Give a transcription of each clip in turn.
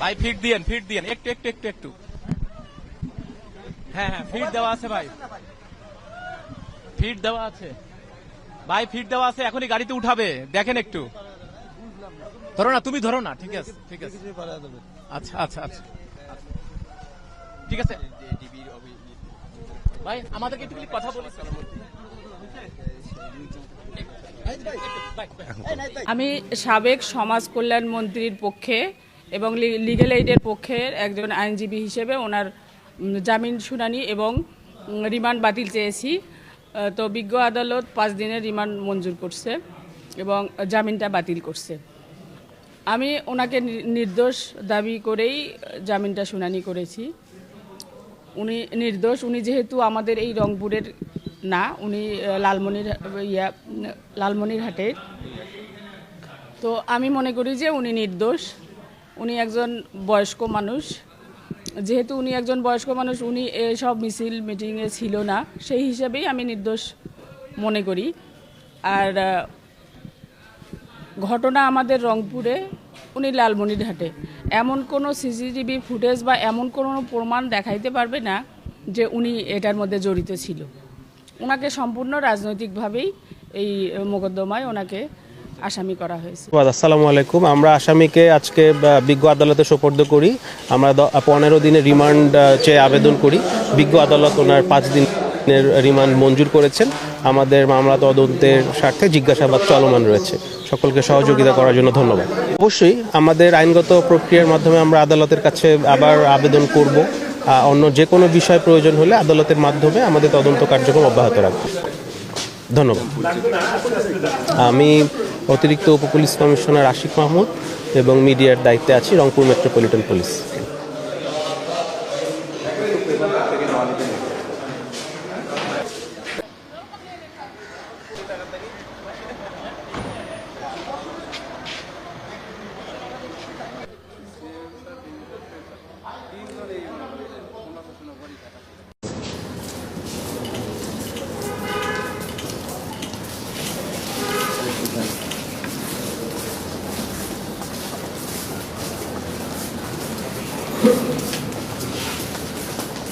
ভাই ফিট দিয়েন ফিট দিয়েন। একটু একটু একটু একটু। হ্যাঁ হ্যাঁ ফিট দেওয়া আছে ভাই। ফিট দেওয়া আছে। ভাই ফিট দেওয়া আছে, এখনই গাড়িতে উঠাবে। দেখেন একটু। ধরো না, তুমি ধরো না, ঠিক আছে ঠিক আছে। আচ্ছা আচ্ছা আচ্ছা। ঠিক আছে। ভাই, আমাদেরকে একটু কথা বলি। আমি সাবেক সমাজ কল্যাণ মন্ত্রীর পক্ষে এবং লিগেল এইডের পক্ষে একজন আইনজীবী হিসেবে ওনার জামিন শুনানি এবং রিমান্ড বাতিল চেয়েছি। তো বিজ্ঞ আদালত পাঁচ দিনের রিমান্ড মঞ্জুর করছে এবং জামিনটা বাতিল করছে। আমি ওনাকে নির্দোষ দাবি করেই জামিনটা শুনানি করেছি। উনি নির্দোষ, উনি যেহেতু আমাদের এই রংপুরের না, উনি লালমনির, ইয়া লালমনিরহাটের তো আমি মনে করি যে উনি নির্দোষ। উনি একজন বয়স্ক মানুষ। যেহেতু উনি একজন বয়স্ক মানুষ, উনি এসব মিছিল, মিটিংয়ে ছিল না। সেই হিসাবেই আমি নির্দোষ মনে করি। আর ঘটনা আমাদের রংপুরে, উনি লালমনিরহাটে এমন কোনো সিসিটিভি ফুটেজ বা এমন কোনো প্রমাণ দেখাইতে পারবে না যে উনি এটার মধ্যে জড়িত ছিল। ওনাকে সম্পূর্ণ রাজনৈতিকভাবেই এই মোকদ্দমায় ওনাকে আসামি করা হয়েছে। আসসালামু আলাইকুম। আমরা আসামিকে আজকে বিজ্ঞ আদালতে সোপর্দ করি। আমরা পনেরো দিনের রিমান্ড চেয়ে আবেদন করি। বিজ্ঞ আদালত ওনার পাঁচ দিনের রিমান্ড মঞ্জুর করেছেন। আমাদের মামলা তদন্তের স্বার্থে জিজ্ঞাসাবাদ চলমান রয়েছে। সকলকে সহযোগিতা করার জন্য ধন্যবাদ। অবশ্যই আমাদের আইনগত প্রক্রিয়ার মাধ্যমে আমরা আদালতের কাছে আবার আবেদন করব। অন্য যে কোনো বিষয় প্রয়োজন হলে আদালতের মাধ্যমে আমাদের তদন্ত কার্যক্রম অব্যাহত রাখব। ধন্যবাদ। আমি অতিরিক্ত উপপুলিশ কমিশনার আশিক মাহমুদ এবং মিডিয়ার দায়িত্বে আছি রংপুর মেট্রোপলিটন পুলিশ।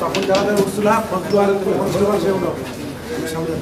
তখন যারা উঠছিল ফোন সে সামনে